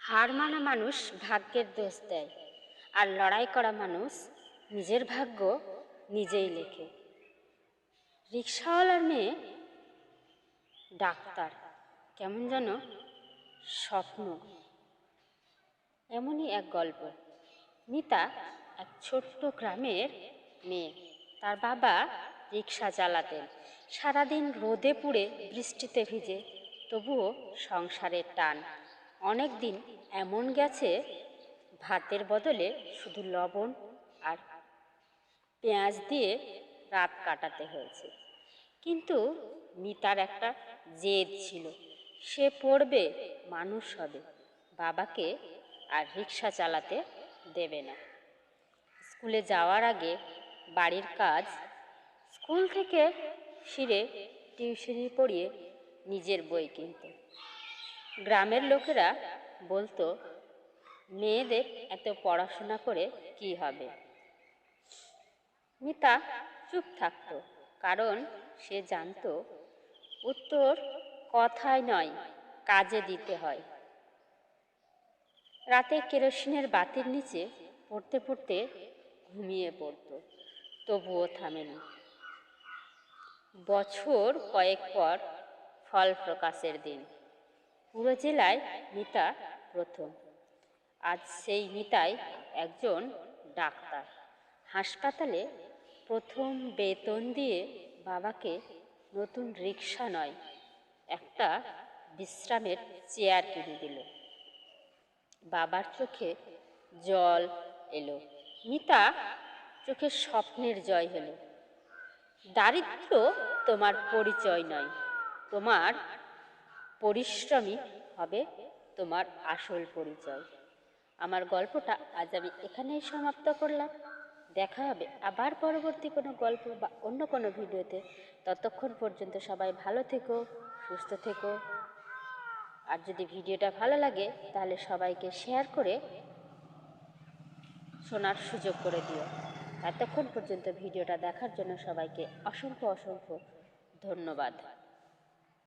হার মানা মানুষ ভাগ্যের দোষ দেয়, আর লড়াই করা মানুষ নিজের ভাগ্য নিজেই লেখে। রিক্সাওয়ালার মেয়ে ডাক্তার, কেমন যেন স্বপ্ন। এমনই এক গল্প। মিতা এক ছোট্ট গ্রামের মেয়ে, তার বাবা রিক্সা চালাতেন, সারাদিন রোদে পুড়ে বৃষ্টিতে ভিজে, তবুও সংসারের টান। অনেক দিন এমন গেছে, ভাতের বদলে শুধু লবণ আর পেঁয়াজ দিয়ে রাত কাটাতে হয়েছে। কিন্তু মিতার একটা জেদ ছিল, সে পড়বে, মানুষ হবে, বাবাকে আর রিক্সা চালাতে দেবে না। স্কুলে যাওয়ার আগে বাড়ির কাজ, স্কুল থেকে ফিরে টিউশনি পড়িয়ে নিজের বই কিনত। গ্রামের লোকেরা বলতো, মেয়েদের এত পড়াশোনা করে কি হবে? মিতা চুপ থাকতো, কারণ সে জানতো উত্তর কথায় নয়, কাজে দিতে হয়। রাতে কেরোসিনের বাতির নিচে পড়তে পড়তে ঘুমিয়ে পড়তো, তবুও থামেনি। বছর কয়েক পর ফল প্রকাশের দিন। পুরো জেলায় মিতা প্রথম। আজ সেই মিতাই একজন ডাক্তার। হাসপাতালে প্রথম বেতন দিয়ে বাবাকে নতুন রিক্সা নয়, একটা বিশ্রামের চেয়ার কিনে দিল। বাবার চোখে জল এলো। মিতা চোখে স্বপ্নের জয় হলো। দারিদ্র তোমার পরিচয় নয়, তোমার পরিশ্রমী হবে তোমার আসল পরিচয়। আমার গল্পটা আজ আমি এখানেই সমাপ্ত করলাম। দেখা হবে আবার পরবর্তী কোনো গল্প বা অন্য কোনো ভিডিওতে। ততক্ষণ পর্যন্ত সবাই ভালো থেকো, সুস্থ থেকো। আর যদি ভিডিওটা ভালো লাগে, তাহলে সবাইকে শেয়ার করে শোনার সুযোগ করে দিও। এতক্ষণ পর্যন্ত ভিডিওটা দেখার জন্য সবাইকে অসংখ্য অসংখ্য ধন্যবাদ।